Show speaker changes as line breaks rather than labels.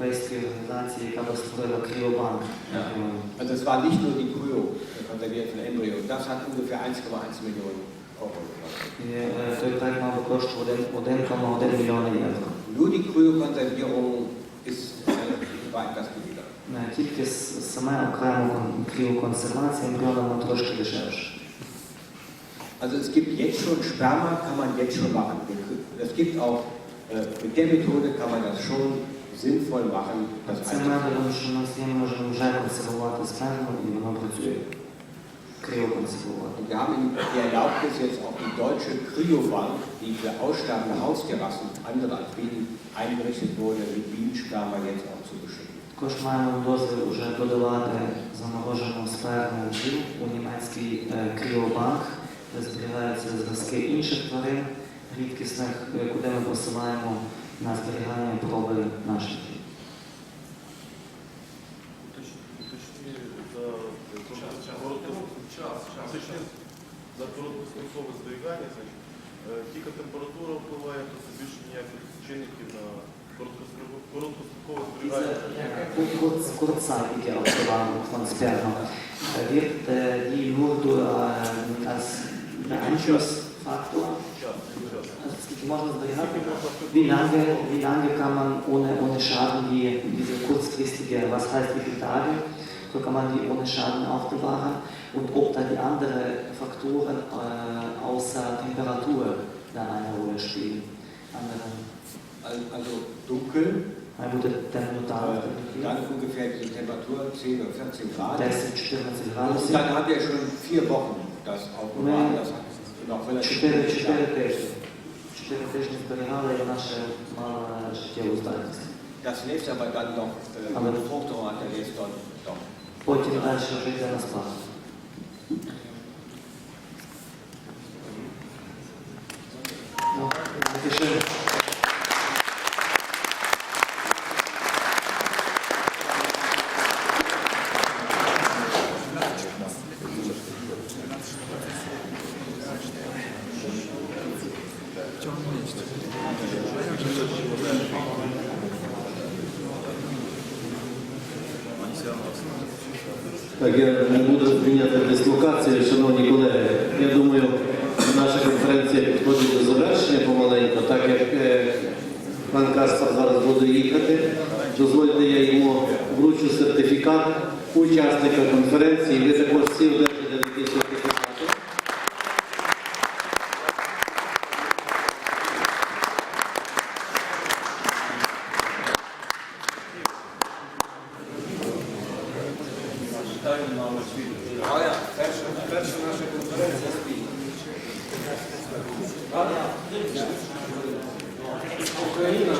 європейської організації, яка би створила Кріобанк.
Ja. Also es war nicht nur die Kryo, der konservierten Embryo. Das hat ungefähr 1,1 Millionen Euro gekostet.
І е, той проект мав би коштувати 1,1 мільйона євро.
Nur die Kryokonservierung ist äh, war etwas billiger.
Е, Тільки с- саме окремо кон- кріоконсервація ембріона вона трошки дешевше.
Also es gibt jetzt schon Sperma, kann man jetzt schon machen. Es gibt auch äh, mit der Methode kann man das schon sinnvoll machen. Das
Цим
einzug-
методом, що ми можемо вже консервувати сперму і воно працює.
Und wir haben die Erlaubnis jetzt auch die deutsche Kryobank, die für aussterbende Haustierrassen, andere als Bienen, eingerichtet wurde, mit Bienensperma jetzt auch zu beschicken.
Також маємо дозвіл вже додавати заморожену сперму у німецький е, кріобанк, де зберігаються зразки інших тварин рідкісних, е, куди ми посилаємо на зберігання проби
уточні за короткострокове зберігання, значить, е, тільки температура впливає, то це більше ніяких чинників на короткострокове зберігання.
kurzzeitige Aufbewahrung von Sperma äh, die nur durch, als Beeinflussfaktor Wie lange, wie lange kann man ohne, ohne Schaden die, diese kurzfristige, was heißt wie viele Tage, so kann man die ohne Schaden aufbewahren und ob da die anderen Faktoren äh, außer Temperatur da eine Rolle spielen. Andere.
Also dunkel,
Na gut, Thermometer.
Äh, dann ungefähr die Temperatur 10 oder 14 Grad.
13, 14
Grad.
Und
dann hat er schon vier Wochen das aufbewahren, Das hat noch relativ. Чотири
тижні зберігали і наше мала життєву здатність.
Das lebt aber dann noch äh,
aber
im Fruchtdorf, der lebt dort doch.
Потім далі вже йде на спад. Ну, напиши.
Так, я не буду зміняти дислокацію, шановні колеги. Я думаю, наша конференція підходить до завершення помаленьку, так як е, пан Каспар зараз буде їхати. Дозвольте, я йому вручу сертифікат учасника конференції. Ви також всі
Перша, перша наша конференція спільна. Україна.